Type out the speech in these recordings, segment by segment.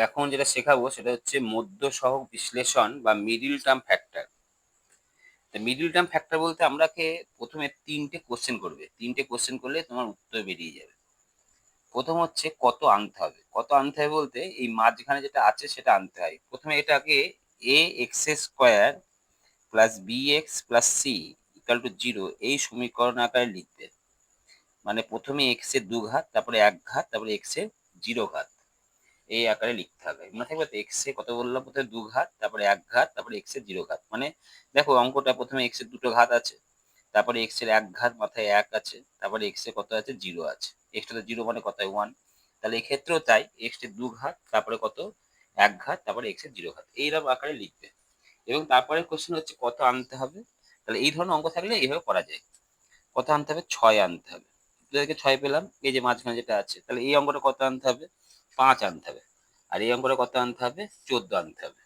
এখন যেটা শেখাবো সেটা হচ্ছে মধ্য সহগ বিশ্লেষণ বা মিডিল টার্ম ফ্যাক্টর তো মিডিল টার্ম ফ্যাক্টর বলতে আমরাকে প্রথমে তিনটে কোশ্চেন করবে। তিনটে কোশ্চেন করলে তোমার উত্তর বেরিয়ে যাবে। প্রথম হচ্ছে কত আনতে হবে? কত আনতে হবে বলতে এই মাঝখানে যেটা আছে সেটা আনতে হয়। প্রথমে এটাকে a x square plus b x plus c equal to zero এই সমীকরণ আকারে লিখবে। মানে প্রথমে এক্সের দু ঘাত তারপরে এক ঘাত তারপরে এক্সের জিরো ঘাত এই আকারে লিখতে হবে। মনে থাকবে তো এক্স এ কত বললাম? প্রথমে দু ঘাত, তারপরে এক ঘাত, তারপরে এক্সের জিরো ঘাত। মানে দেখো অঙ্কটা প্রথমে এক্সের দুটো ঘাত আছে, তারপরে এক্সের এক ঘাত মাথায় এক আছে, তারপরে এক্সের কত আছে? জিরো আছে। এক্সটা তো জিরো মানে কত? ওয়ান তাহলে এক্ষেত্রেও তাই এক্সের দু ঘাত, তারপরে কত? এক ঘাত, তারপরে এক্সের জিরো ঘাত। এইরকম আকারে লিখবে। এবং তারপরে কোশ্চেন হচ্ছে কত আনতে হবে? তাহলে এই ধরনের অঙ্ক থাকলে এইভাবে করা যায়। কত আনতে হবে? ছয় আনতে হবে। ছয় পেলাম, এই যে মাঝখানে যেটা আছে, তাহলে এই অঙ্কটা কত আনতে হবে? পাঁচ আনতে হবে। আর এই অঙ্কটা কত আনতে হবে? চোদ্দ আনতে হবে।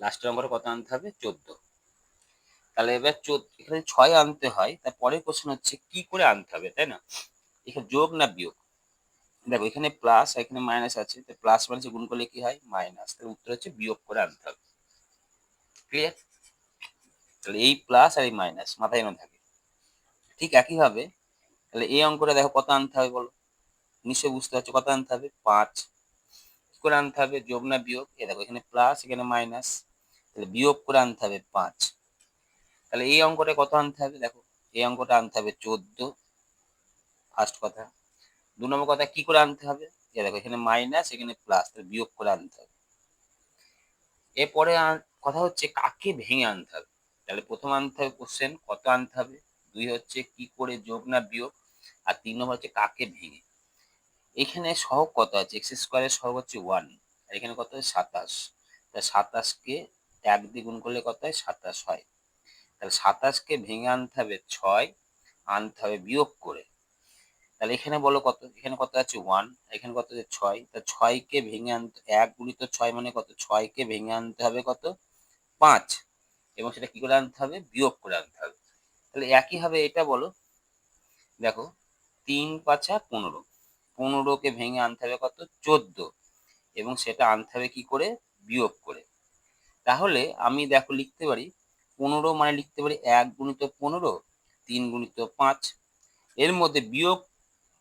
লাস্টের অঙ্কটা কত আনতে হবে? চোদ্দ। তাহলে এবার চোদ্দ, এখানে ছয় আনতে হয়, তার তারপরে কোশ্চেন হচ্ছে কি করে আনতে হবে, তাই না? এখানে যোগ না বিয়োগ? দেখো, এখানে প্লাস এখানে মাইনাস আছে, তো প্লাস মাইনাসে গুণ করলে কি হয়? মাইনাস তাহলে উত্তর হচ্ছে বিয়োগ করে আনতে হবে। ক্লিয়ার তাহলে এই প্লাস আর এই মাইনাস মাথায় এনে থাকে। ঠিক একইভাবে, তাহলে এই অঙ্কটা দেখো কত আনতে হবে বলো? নিশ্চয়ই বুঝতে পারছ, কত আনতে হবে? পাঁচ। কি করে আনতে হবে? যোগ না বিয়োগ? এ দেখো, এখানে প্লাস এখানে মাইনাস তাহলে বিয়োগ করে আনতে হবে পাঁচ। তাহলে এই অঙ্কটা কত আনতে হবে? দেখো, এই অঙ্কটা আনতে হবে চোদ্দ। ফার্স্ট কথা। দু নম্বর কথা, কি করে আনতে হবে? এ দেখো, এখানে মাইনাস এখানে প্লাস তাহলে বিয়োগ করে আনতে হবে। এরপরে কথা হচ্ছে কাকে ভেঙে আনতে হবে? তাহলে প্রথম আনতে হবে কোশ্চেন কত আনতে হবে? দুই হচ্ছে কি করে যোগ না বিয়োগ? আর তিন নম্বর হচ্ছে কাকে ভেঙে। এখানে সহগ কত আছে? এক্স স্কোয়ারের সহগ হচ্ছে ওয়ান আর এখানে কত হয় সাতাশ। তাহলে সাতাশকে এক দিয়ে গুণ করলে কত হয়? সাতাশ হয়। তাহলে সাতাশকে ভেঙে আনতে হবে ছয়, আনতে হবে বিয়োগ করে। তাহলে এখানে বলো কত, এখানে কত আছে? ওয়ান এখানে কত আছে? ছয়। তা ছয়কে ভেঙে আনতে, এক গুণিত ছয় মানে কত? ছয়কে ভেঙে আনতে হবে কত? পাঁচ। এবং সেটা কি করে আনতে হবে? বিয়োগ করে আনতে হবে। তাহলে একইভাবে এটা বলো। দেখো, তিন পাঁচা পনেরো। পনেরোকে ভেঙে আনতে হবে কত? চোদ্দ। এবং সেটা আনতে হবে কি করে? বিয়োগ করে। তাহলে আমি দেখো লিখতে পারি, পনেরো মানে লিখতে পারি এক গুণিত পনেরো, তিন গুণিত পাঁচ। এর মধ্যে বিয়োগ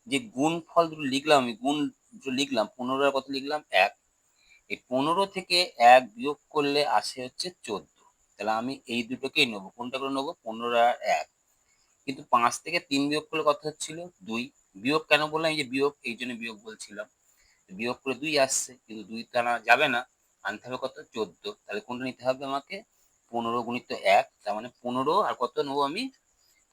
যে গুণ ফল দুটো লিখলাম, আমি গুণ লিখলাম, পনেরো কত লিখলাম? এক। এই পনেরো থেকে এক বিয়োগ করলে আসে হচ্ছে চোদ্দ। তাহলে আমি এই দুটোকেই নেব। কোনটা করে নেব? পনেরো আর এক। কিন্তু পাঁচ থেকে তিন বিয়োগ করলে কত হচ্ছিল? দুই। বিয়োগ কেন বললাম? এই যে বিয়োগ, এই জন্য বিয়োগ বলছিলাম। বিয়োগ করে দুই আসছে, কিন্তু দুই আনা যাবে না। আনতে হবে কত? চোদ্দ। তাহলে কোনটা নিতে হবে আমাকে? পনেরো গুণিত এক, তার মানে পনেরো, আর কত নেব আমি?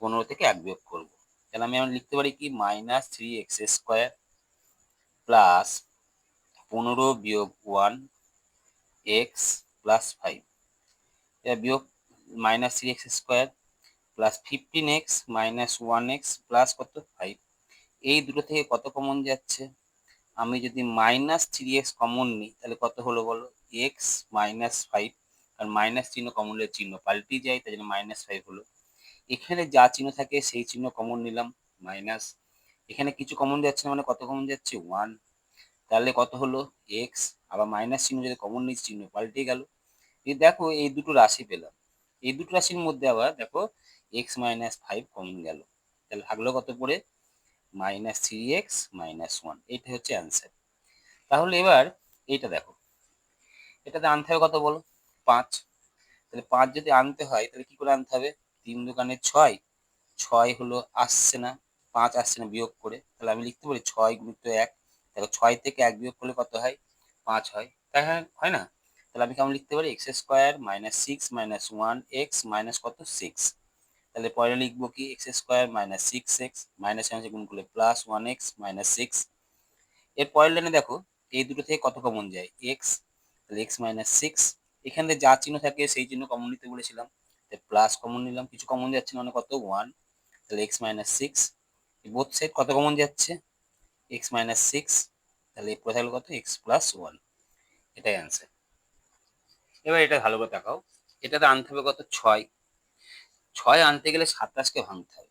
পনেরো থেকে এক বিয়োগ করব। তাহলে আমি লিখতে পারি কি? Minus three x square plus পনেরো বিয়োগ ওয়ান এক্স প্লাস ফাইভ। এটা বিয়োগ minus three x square plus fifteen x minus one x plus কত? ফাইভ। এই দুটো থেকে কত কমন যাচ্ছে? আমি যদি মাইনাস থ্রি এক্স কমন নিই, তাহলে কত হলো বলো? এক্স মাইনাস ফাইভ আর মাইনাস চিহ্ন কমনের চিহ্ন। পাল্টি যায়, তাই জন্য মাইনাস ফাইভ হলো। এখানে যা চিহ্ন থাকে, সেই চিহ্ন কমন নিলাম মাইনাস এখানে কিছু কমন যাচ্ছে না মানে কত কমন যাচ্ছে? ওয়ান তাহলে কত হলো? এক্স আবার মাইনাস চিহ্ন যদি কমন নিই, চিহ্ন পাল্টে গেল। এই দেখো, এই দুটো রাশি পেলাম। এই দুটো রাশির মধ্যে আবার দেখো এক্স মাইনাস ফাইভ কমন গেল। তাহলে থাকল কত পরে minus three x minus one এইটা হচ্ছে অ্যান্সার তাহলে এবার এইটা দেখো, এটাতে আনতে হবে কত বলো? পাঁচ। তাহলে পাঁচ যদি আনতে হয়, তাহলে কি করে আনতে হবে? তিন দোকানে ছয় ছয় হলো আসছে না, পাঁচ আসছে না বিয়োগ করে। তাহলে আমি লিখতে পারি ছয় গুণিত এক, দেখো ছয় থেকে এক বিয়োগ করলে কত হয়? পাঁচ হয়। তাই হয় না? তাহলে আমি কেমন লিখতে পারি? X square minus six minus one x minus কত? সিক্স তাহলে পরে লিখব কি x square minus six x minus minus গুণ করলে plus one x minus six এর পরের লাইনে দেখো, এই দুটো থেকে কত কমন যায়? এক্স তাহলে এক্স মাইনাস সিক্স এখানে যা চিহ্ন থাকে সেই চিহ্ন কমন নিতে বলেছিলাম। প্লাস কমন নিলাম, কিছু কমন যাচ্ছে মানে কত? ওয়ান তাহলে x minus six both side কত কমন যাচ্ছে? এক্স মাইনাস সিক্স তাহলে পরে থাকল কত? এক্স প্লাস ওয়ান এটাই অ্যান্সার এবার এটা ভালো করে দেখাও। এটাতে আনতে হবে কত? ছয়। ছয় আনতে গেলে সাতাশকে ভাঙতে হবে।